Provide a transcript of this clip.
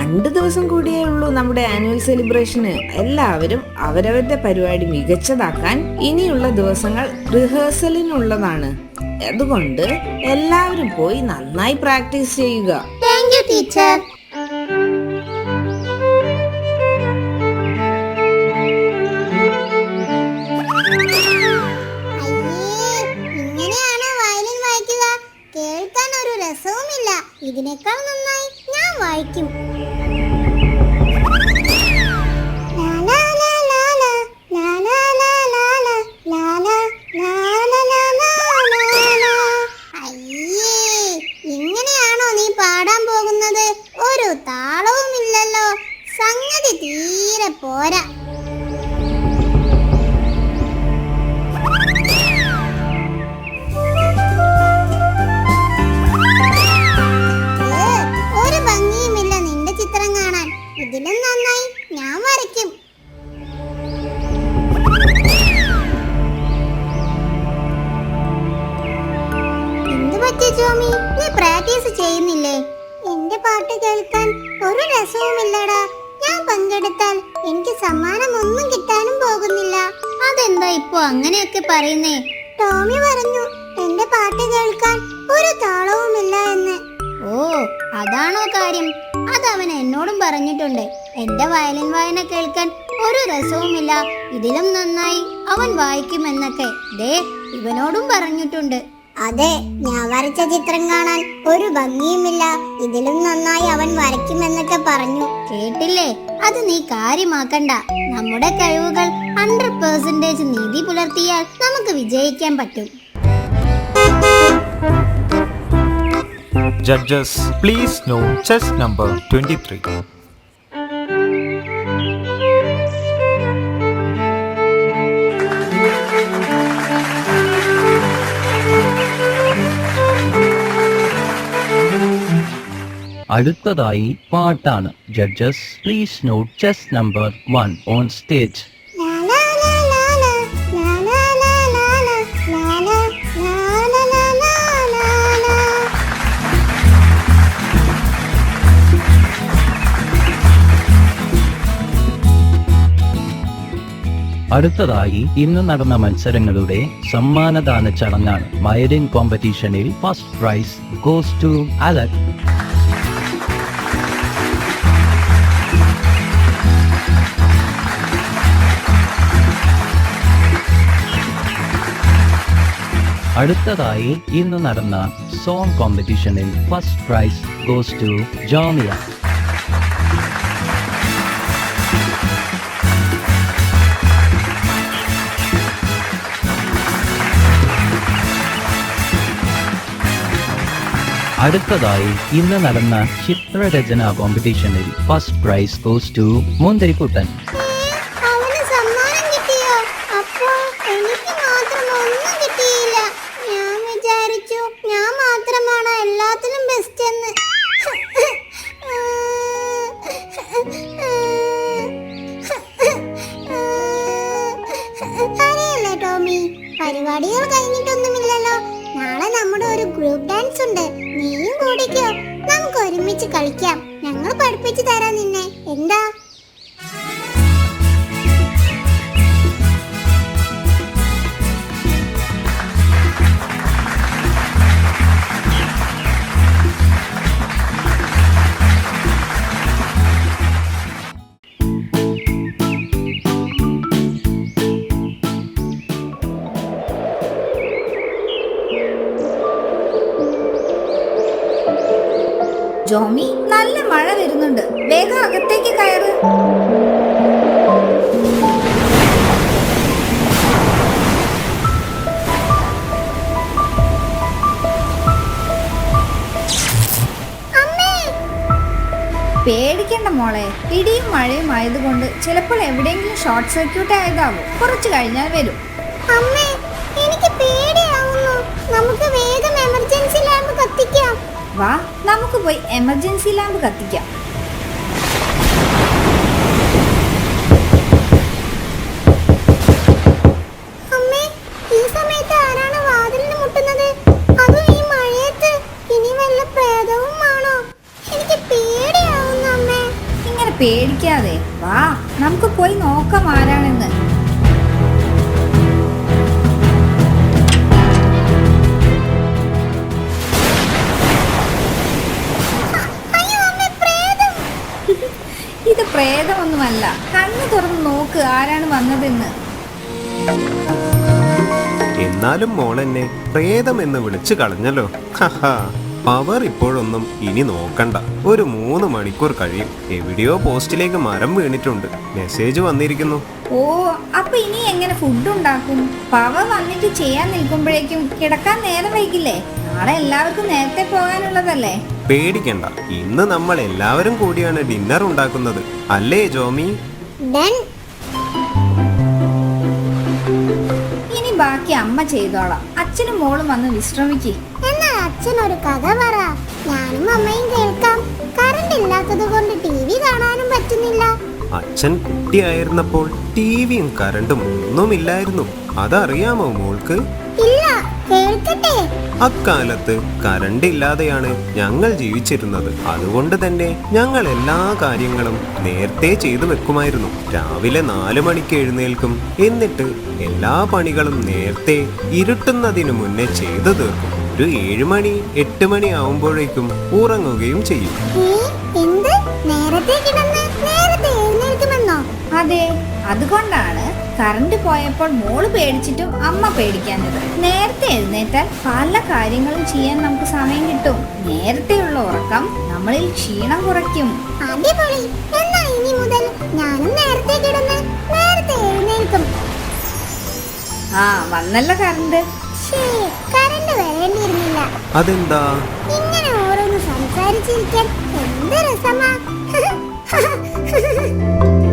രണ്ട് ദിവസം കൂടിയേ ഉള്ളൂ നമ്മുടെ ആനുവൽ സെലിബ്രേഷന് എല്ലാവരും അവരവരുടെ പരിപാടി മികച്ചതാക്കാൻ ഇനിയുള്ള ദിവസങ്ങൾ റിഹേഴ്സലിനുള്ളതാണ് അതുകൊണ്ട് എല്ലാവരും പോയി നന്നായി പ്രാക്ടീസ് ചെയ്യുക. ടീച്ചർ കേൾക്കാൻ ഒരു രസവുമില്ല. ഇതിനേക്കാൾ നന്നായി ഞാൻ വായിക്കും. രസവുമില്ലടാ ഞാൻ പങ്കെടുത്താൽ എനിക്ക് സമ്മാനം ഒന്നും കിട്ടാനും പോകുന്നില്ല. അതെന്താ ഇപ്പൊ അങ്ങനെയൊക്കെ പറയുന്നേ? ടോമി പറഞ്ഞു എന്റെ പാട്ട് കേൾക്കാൻ ഒരു താളവുമില്ല എന്ന്. ഓ അതാണോ കാര്യം? അത് അവൻ എന്നോടും പറഞ്ഞിട്ടുണ്ട്. എന്റെ വയലിൻ വായന കേൾക്കാൻ ഒരു രസവുമില്ല. ഇതിലും നന്നായി അവൻ വായിക്കുമെന്നൊക്കെ. ദേ ഇവനോടും പറഞ്ഞിട്ടുണ്ട്. അതെ ഞാൻ വരച്ച ചിത്രം കാണാൻ ഒരു ഭംഗിയുമില്ല. ഇതിലും നന്നായി അവൻ വരയ്ക്കുമെന്നൊക്കെ പറഞ്ഞു. കേട്ടില്ലേ? അത് നീ കാര്യമാക്കണ്ട. നമ്മുടെ കഴിവുകൾ ഹൺഡ്രഡ് പേഴ്സന്റേജ് നീതി പുലർത്തിയാൽ നമുക്ക് വിജയിക്കാൻ പറ്റും. Judges, please note chess number 23. അടുത്തതായി പാട്ടാണ്. Judges please note chest number one on stage അടുത്തതായി ഇന്ന് നടന്ന മത്സരങ്ങളുടെ സമ്മാനദാന ചടങ്ങാണ്. മയലിൻ കോമ്പറ്റീഷനിൽ ഫസ്റ്റ് പ്രൈസ് ഗോസ് ടു അലക് അടുത്തതായി ഇന്ന് നടന്ന song കോമ്പറ്റീഷനിൽ first prize goes to Jomiya. അടുത്തതായി ഇന്ന് നടന്ന ചിത്രരചന കോമ്പറ്റീഷനിൽ ഫസ്റ്റ് പ്രൈസ് ഗോസ് ടു മുന്തിരിക്കുട്ടൻ. കളിക്കാം. ഞങ്ങൾ പഠിപ്പിച്ചു തരാം നിന്നെ. എന്താ? ജോമി നല്ല മഴ വരുന്നുണ്ട്. വേഗം അകത്തേക്ക് കയറ്. പേടിക്കണ്ട മോളെ. ഇടിയും മഴയും ആയതുകൊണ്ട് ചിലപ്പോൾ എവിടെയെങ്കിലും ഷോർട്ട് സർക്യൂട്ട് ആയതാവും. കുറച്ച് കഴിഞ്ഞാൽ വരും. അമ്മേ എനിക്ക് പേടിയാവുന്നു. നമുക്ക് വേഗം എമർജൻസി വാ നമുക്ക് പോയി എമർജൻസി ലാമ്പ് കത്തിക്കാം. പേടിക്കാതെ വാ നമുക്ക് പോയി നോക്കാം ആരാണെന്ന്. പ്രേതമൊന്നുമല്ല കണ്ണു തുറന്ന് നോക്ക് ആരാണ് വന്നതെന്ന്. എന്നാലും മോളെന്നെ പ്രേതം എന്ന് വിളിച്ചു കളഞ്ഞല്ലോ. പവർ ഇപ്പോഴൊന്നും ഇനി നോക്കണ്ട. ഒരു മൂന്ന് മണിക്കൂർ കഴിയും. എവിടെയോ പോസ്റ്റിലേക്ക് മരം വീണിട്ടുണ്ട്. മെസ്സേജ് വന്നിരിക്കുന്നു. ഓ അപ്പൊ ഇനി എങ്ങനെ ഫുഡ് ഉണ്ടാക്കും? പവർ വന്നിട്ട് ചെയ്യാൻ നിൽക്കുമ്പോഴേക്കും കിടക്കാൻ നേരം വൈകില്ലേ? നാളെ എല്ലാവർക്കും നേരത്തെ പോകാനുള്ളതല്ലേ? പേടിക്കണ്ട. ഇന്ന് നമ്മൾ എല്ലാവരും കൂടിയാണ് ഡിന്നർ ഉണ്ടാക്കുന്നത്. അല്ലേ ജോമി? ഇനി ബാക്കി അമ്മ ചെയ്തോളാം. അച്ഛനും മോളും വന്ന് വിശ്രമിക്കേ. എന്നാൽ അച്ഛൻ ഒരു കഥ പറ. ഞാനും അമ്മയും കേൾക്കാം. കറണ്ട് ഇല്ലാത്തത് കൊണ്ട് ടി വി കാണാനും പറ്റുന്നില്ല. അച്ഛൻ കുട്ടിയായിരുന്നപ്പോൾ ടിവിയും കറണ്ടും ഒന്നുമില്ലായിരുന്നു. അതറിയാമോ മോൾക്ക്? ഇല്ല അക്കാലത്ത് കരണ്ട് ഇല്ലാതെയാണ് ഞങ്ങൾ ജീവിച്ചിരുന്നത്. അതുകൊണ്ട് തന്നെ ഞങ്ങൾ എല്ലാ കാര്യങ്ങളും നേരത്തെ ചെയ്തു വെക്കുമായിരുന്നു. രാവിലെ നാലു മണിക്ക് എഴുന്നേൽക്കും. എന്നിട്ട് എല്ലാ പണികളും നേരത്തെ ഇരുട്ടുന്നതിനു മുന്നേ ചെയ്തു തീർക്കും. ഒരു ഏഴ് മണി എട്ട് മണി ആവുമ്പോഴേക്കും ഉറങ്ങുകയും ചെയ്യും. ഏ, എന്ത്? നേരത്തെ നേരത്തെ എഴുന്നേൽക്കുമെന്നോ? അതെ അതുകൊണ്ടാണ് കറണ്ട് പോയപ്പോൾ മോൾ പേടിച്ചിട്ടും അമ്മ പേടിക്കാഞ്ഞത്. നേരത്തെ എഴുന്നേറ്റാൽ പല കാര്യങ്ങളും ചെയ്യാൻ നമുക്ക് സമയം കിട്ടും. നേരത്തെയുള്ള ഉറക്കം നമ്മളിൽ ക്ഷീണം കുറയ്ക്കും. അടിപൊളി. എന്നാ ഇനി മുതൽ ഞാനും നേരത്തെ കിടന്ന് നേരത്തെ എഴുന്നേൽക്കും. ആ വന്നല്ലോ കറണ്ട്. ഷേ കറണ്ട് വരേണ്ടിയിരുന്നില്ല. അതെന്താ? ഇങ്ങനെ ഓരോന്ന് സംസാരിച്ചിരിക്കാൻ എന്ത് രസമാ.